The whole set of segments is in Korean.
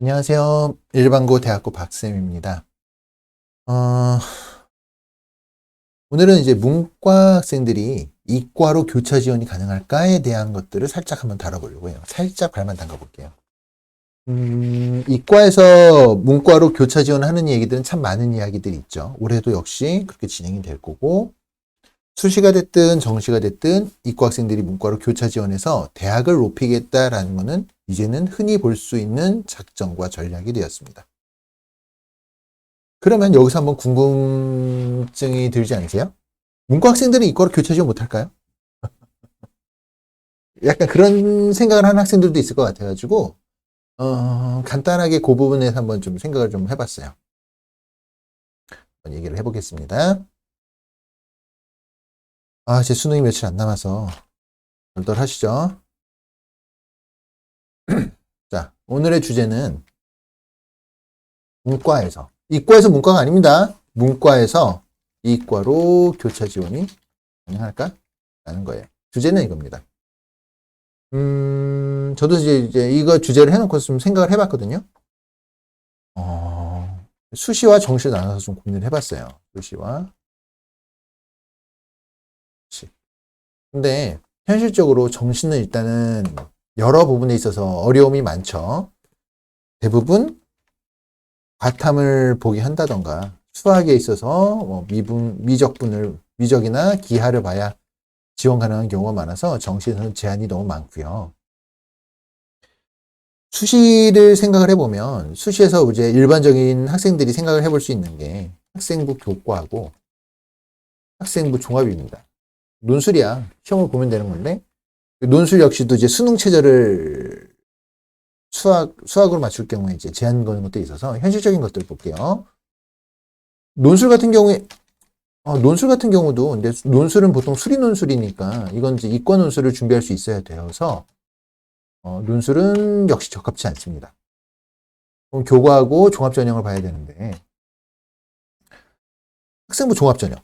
안녕하세요. 일반고 대학교 박쌤입니다. 어, 오늘은 이제 문과 학생들이 이과로 교차 지원이 가능할까에 대한 것들을 살짝 한번 다뤄보려고 해요. 살짝 발만 담가볼게요. 음, 이과에서 문과로 교차 지원하는 얘기들은 참 많은 이야기들이 있죠. 올해도 역시 그렇게 진행이 될 거고, 수시가 됐든 정시가 됐든 이과 학생들이 문과로 교차 지원해서 대학을 높이겠다라는 것은 이제는 흔히 볼 수 있는 작전과 전략이 되었습니다. 그러면 여기서 한번 궁금증이 들지 않으세요? 문과 학생들은 이과로 교차 지원 못할까요? 약간 그런 생각을 하는 학생들도 있을 것 같아가지고 어, 간단하게 그 부분에서 한번 좀 생각을 좀 해봤어요. 한번 얘기를 해보겠습니다. 아, 제 수능이 며칠 안 남아서 덜덜 하시죠. 자, 오늘의 주제는 문과에서 이과에서 문과가 아닙니다. 문과에서 이과로 교차 지원이 가능할까? 라는 거예요. 주제는 이겁니다. 음, 저도 이제, 이제 이거 주제를 해놓고 좀 생각을 해봤거든요. 어, 수시와 정시를 나눠서 좀 고민을 해봤어요. 수시와 근데 현실적으로 정시는 일단은 여러 부분에 있어서 어려움이 많죠. 대부분 과탐을 보게 한다던가 수학에 있어서 뭐 미분 미적분을 미적이나 기하를 봐야 지원 가능한 경우가 많아서 정시에서는 제한이 너무 많고요. 수시를 생각을 해보면 수시에서 이제 일반적인 학생들이 생각을 해볼 수 있는 게 학생부 교과하고 학생부 종합입니다. 논술이야. 시험을 보면 되는 건데 논술 역시도 이제 수능 체제를 수학 수학으로 맞출 경우에 이제 제한 거는 것도 있어서 현실적인 것들 볼게요. 논술 같은 경우에 어, 논술 같은 경우도 근데 논술은 보통 수리 논술이니까 이건 이제 이과 논술을 준비할 수 있어야 되어서 어, 논술은 역시 적합치 않습니다. 그럼 교과하고 종합 전형을 봐야 되는데 학생부 종합 전형.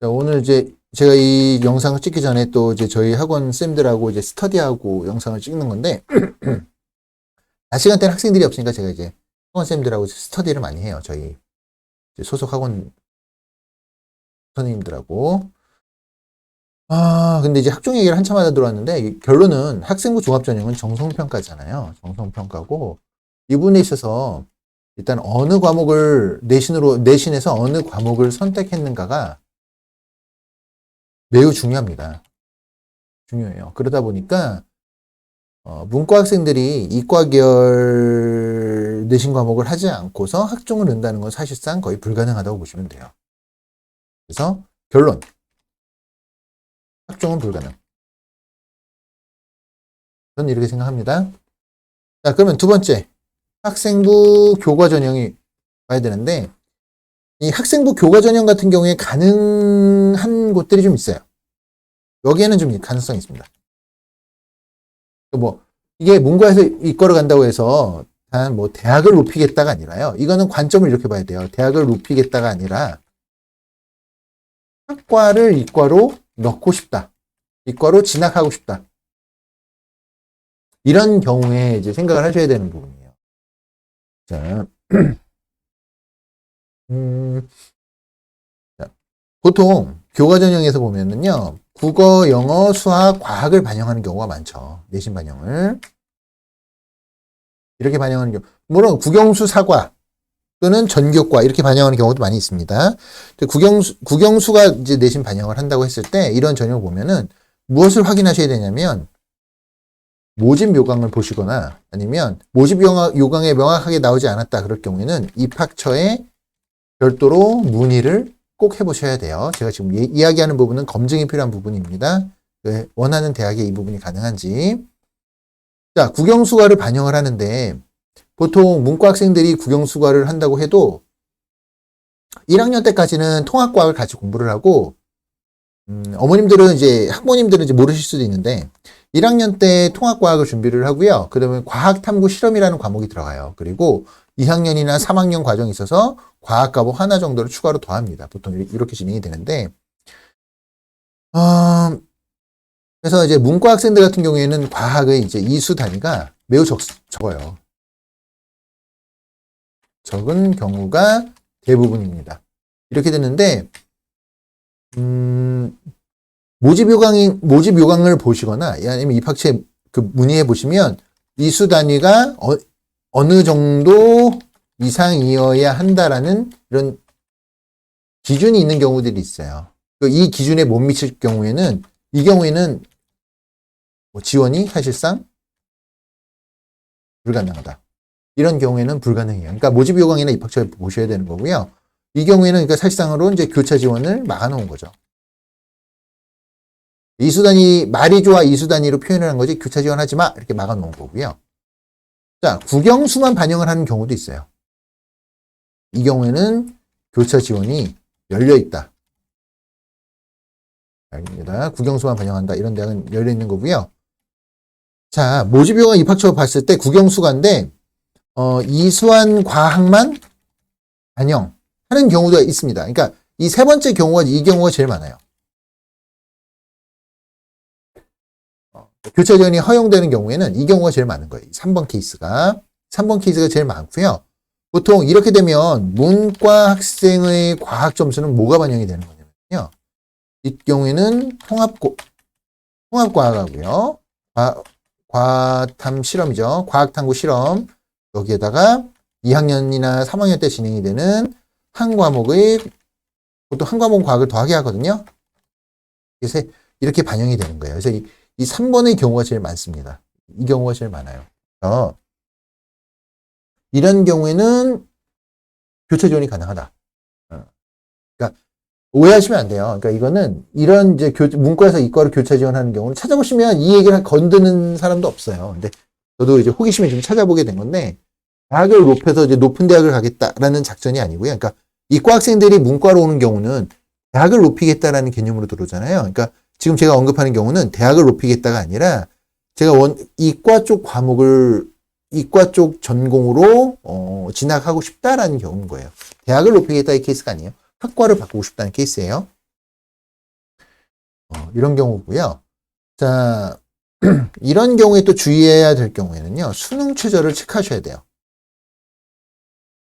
자, 오늘 이제 제가 이 영상을 찍기 전에 또 이제 저희 학원 쌤들하고 이제 스터디하고 영상을 찍는 건데, 낮 시간 때는 학생들이 없으니까 제가 이제 학원 쌤들하고 스터디를 많이 해요. 저희 소속 학원 선생님들하고. 아, 근데 이제 학종 얘기를 한참 하다 들어왔는데, 결론은 학생부 종합전형은 정성평가잖아요. 정성평가고, 이 부분에 있어서 일단 어느 과목을 내신으로, 내신에서 어느 과목을 선택했는가가 매우 중요합니다. 중요해요. 그러다 보니까 어, 문과 학생들이 이과 계열 내신 과목을 하지 않고서 학종을 넣는다는 건 사실상 거의 불가능하다고 보시면 돼요. 그래서 결론. 학종은 불가능. 저는 이렇게 생각합니다. 자, 그러면 두 번째. 학생부 교과 전형이 봐야 되는데 이 학생부 교과 전형 같은 경우에 가능한 곳들이 좀 있어요. 여기에는 좀 가능성이 있습니다. 뭐 이게 문과에서 이과를 간다고 해서 단 뭐 대학을 높이겠다가 아니라요. 이거는 관점을 이렇게 봐야 돼요. 대학을 높이겠다가 아니라 학과를 이과로 넣고 싶다. 이과로 진학하고 싶다. 이런 경우에 이제 생각을 하셔야 되는 부분이에요. 자, 음, 자, 보통 교과 전형에서 보면은요, 국어, 영어, 수학, 과학을 반영하는 경우가 많죠. 내신 반영을. 이렇게 반영하는 경우. 물론 국영수 사과 또는 전교과 이렇게 반영하는 경우도 많이 있습니다. 국영수, 국영수가 이제 내신 반영을 한다고 했을 때 이런 전형을 보면은 무엇을 확인하셔야 되냐면 모집 요강을 보시거나 아니면 모집 요강에 명확하게 나오지 않았다 그럴 경우에는 입학처에 별도로 문의를 꼭 해보셔야 돼요. 제가 지금 예, 이야기하는 부분은 검증이 필요한 부분입니다. 네, 원하는 대학에 이 부분이 가능한지. 자, 국영수과를 반영을 하는데 보통 문과 학생들이 국영수과를 한다고 해도 1학년 때까지는 통합과학을 같이 공부를 하고 음, 어머님들은 이제 학부모님들은 이제 모르실 수도 있는데 1학년 때 통합과학을 준비를 하고요. 그러면 과학탐구 실험이라는 과목이 들어가요. 그리고 2학년이나 3학년 과정이 있어서 과학 과목 하나 정도를 추가로 더합니다. 보통 이렇게 진행이 되는데, 어, 그래서 이제 문과 학생들 같은 경우에는 과학의 이제 이수 단위가 매우 적, 적어요. 적은 경우가 대부분입니다. 이렇게 됐는데, 음, 모집 요강이, 모집 요강을 보시거나, 아니면 입학처에 그 문의해 보시면, 이수 단위가 어, 어느 정도 이상이어야 한다라는 이런 기준이 있는 경우들이 있어요. 그이 기준에 못 미칠 경우에는, 이 경우에는 뭐 지원이 사실상 불가능하다. 이런 경우에는 불가능해요. 그러니까 모집 요강이나 입학처에 보셔야 되는 거고요. 이 경우에는 그러니까 사실상으로 이제 교차 지원을 막아놓은 거죠. 이수단위 말이 좋아 이수단위로 표현을 한 거지 교차 지원하지 마 이렇게 막아놓은 거고요. 자 국영수만 반영을 하는 경우도 있어요. 이 경우에는 교차 지원이 열려 있다. 알겠습니다. 국영수만 반영한다. 이런 대학은 열려 있는 거고요. 자, 모집요강 입학처 봤을 때 국영수가인데, 어, 이수한 과학만 반영하는 경우도 있습니다. 그러니까 이 세 번째 경우가 이 경우가 제일 많아요. 교차 지원이 허용되는 경우에는 이 경우가 제일 많은 거예요. 3번 케이스가. 3번 케이스가 제일 많고요. 보통 이렇게 되면 문과 학생의 과학 점수는 뭐가 반영이 되는 거냐면요. 이 경우에는 통합 통합과학하고요. 과, 과탐 실험이죠. 과학탐구 실험. 여기에다가 2학년이나 3학년 때 진행이 되는 한 과목의 보통 한 과목 과학을 더하게 하거든요. 그래서 이렇게 반영이 되는 거예요. 그래서 이, 이 3번의 경우가 제일 많습니다. 이 경우가 제일 많아요. 그래서 이런 경우에는 교차 지원이 가능하다. 어. 그러니까 오해하시면 안 돼요. 그러니까 이거는 이런 이제 교, 문과에서 이과로 교차 지원하는 경우는 찾아보시면 이 얘기를 건드는 사람도 없어요. 근데 저도 이제 호기심에 좀 찾아보게 된 건데 대학을 높여서 이제 높은 대학을 가겠다라는 작전이 아니고요. 그러니까 이과 학생들이 문과로 오는 경우는 대학을 높이겠다라는 개념으로 들어오잖아요. 그러니까 지금 제가 언급하는 경우는 대학을 높이겠다가 아니라 제가 원 이과 쪽 과목을 이과 쪽 전공으로 어, 진학하고 싶다라는 경우인 거예요. 대학을 높이겠다 이 케이스가 아니에요. 학과를 바꾸고 싶다는 케이스예요. 어, 이런 경우고요. 자, 이런 경우에 또 주의해야 될 경우에는요. 수능 최저를 체크하셔야 돼요.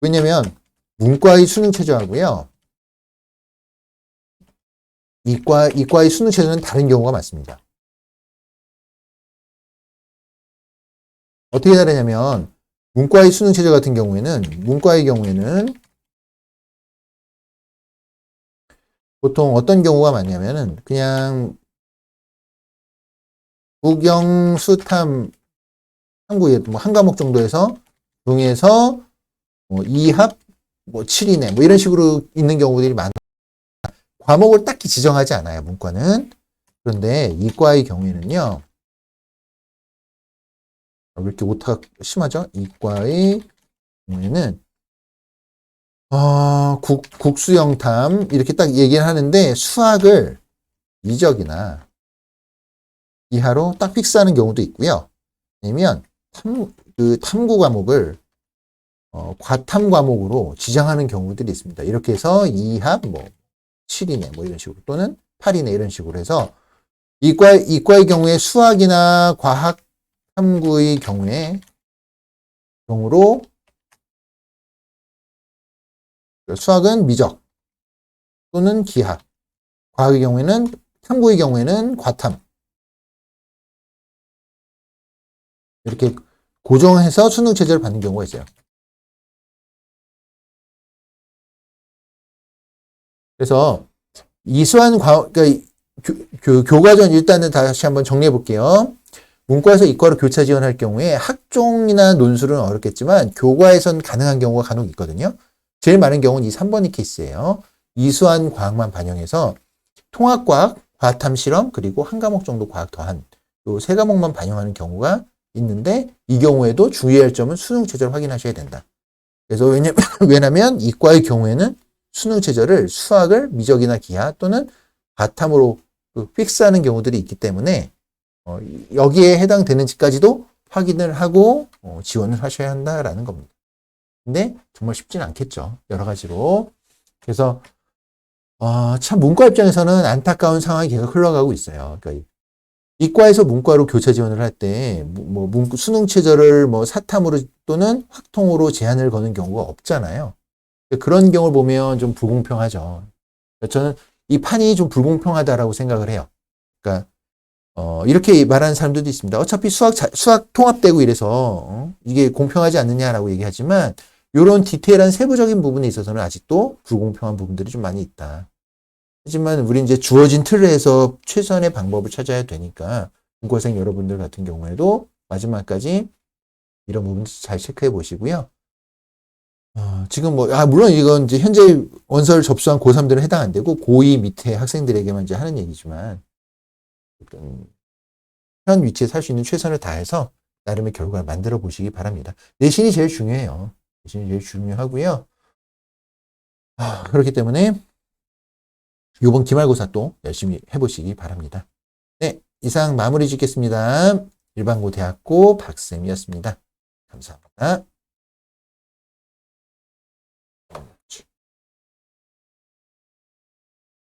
왜냐면 문과의 수능 최저하고요. 이과 이과의 수능 최저는 다른 경우가 많습니다. 어떻게 다르냐면 문과의 수능 최저 같은 경우에는 문과의 경우에는 보통 어떤 경우가 많냐면은 그냥 국영 수탐 한국에 뭐한 과목 정도에서 중에서 뭐 2합 뭐 7이네 뭐 이런 식으로 있는 경우들이 많아. 과목을 딱히 지정하지 않아요, 문과는. 그런데 이과의 경우에는요. 왜 이렇게 오타가 심하죠? 이과의 경우에는 어, 국, 국수영탐 이렇게 딱 얘기를 하는데 수학을 이적이나 이하로 딱 픽스하는 경우도 있고요. 아니면 탐, 그 탐구 과목을 어, 과탐 과목으로 지정하는 경우들이 있습니다. 이렇게 해서 2합 뭐 7이네 뭐 이런 식으로 또는 8이네 이런 식으로 해서 이과 이과의 경우에 수학이나 과학 탐구의 경우에 경우로 수학은 미적 또는 기하 과학의 경우에는 탐구의 경우에는 과탐 이렇게 고정해서 수능 체제를 받는 경우가 있어요. 그래서 이수한 과, 그러니까 교, 교, 교과전 일단은 다시 한번 정리해 볼게요. 문과에서 이과로 교차 지원할 경우에 학종이나 논술은 어렵겠지만 교과에선 가능한 경우가 간혹 있거든요. 제일 많은 경우는 이 3번이 케이스예요. 이수한 과학만 반영해서 통합과학, 과탐 실험, 그리고 한 과목 정도 과학 더한 요 세 과목만 반영하는 경우가 있는데 이 경우에도 주의할 점은 수능 최저를 확인하셔야 된다. 그래서 왜냐, 왜냐면 이과의 경우에는 수능 최저를 수학을 미적이나 기하 또는 바탕으로 그 픽스하는 경우들이 있기 때문에 어, 여기에 해당되는지까지도 확인을 하고 어, 지원을 하셔야 한다라는 겁니다. 근데 정말 쉽지는 않겠죠. 여러 가지로. 그래서 어, 참 문과 입장에서는 안타까운 상황이 계속 흘러가고 있어요. 그러니까 이과에서 문과로 교차 지원을 할 때뭐 문- 수능 최저를 뭐 사탐으로 또는 확통으로 제한을 거는 경우가 없잖아요. 그런 경우를 보면 좀 불공평하죠. 저는 이 판이 좀 불공평하다라고 생각을 해요. 그러니까 어, 이렇게 말하는 사람들도 있습니다. 어차피 수학 자- 수학 통합되고 이래서 어, 이게 공평하지 않느냐라고 얘기하지만 이런 디테일한 세부적인 부분에 있어서는 아직도 불공평한 부분들이 좀 많이 있다. 하지만 우리 이제 주어진 틀에서 최선의 방법을 찾아야 되니까 문과생 여러분들 같은 경우에도 마지막까지 이런 부분 잘 체크해 보시고요. 어, 지금 뭐, 아, 물론 이건 이제 현재 원서를 접수한 고3들은 해당 안 되고 고2 밑에 학생들에게만 이제 하는 얘기지만 현 위치에 살수 있는 최선을 다해서 나름의 결과를 만들어 보시기 바랍니다. 내신이 제일 중요해요. 내신이 제일 중요하고요. 아, 그렇기 때문에 이번 기말고사 또 열심히 해보시기 바랍니다. 네, 이상 마무리 짓겠습니다. 일반고 대학고 박쌤이었습니다. 감사합니다.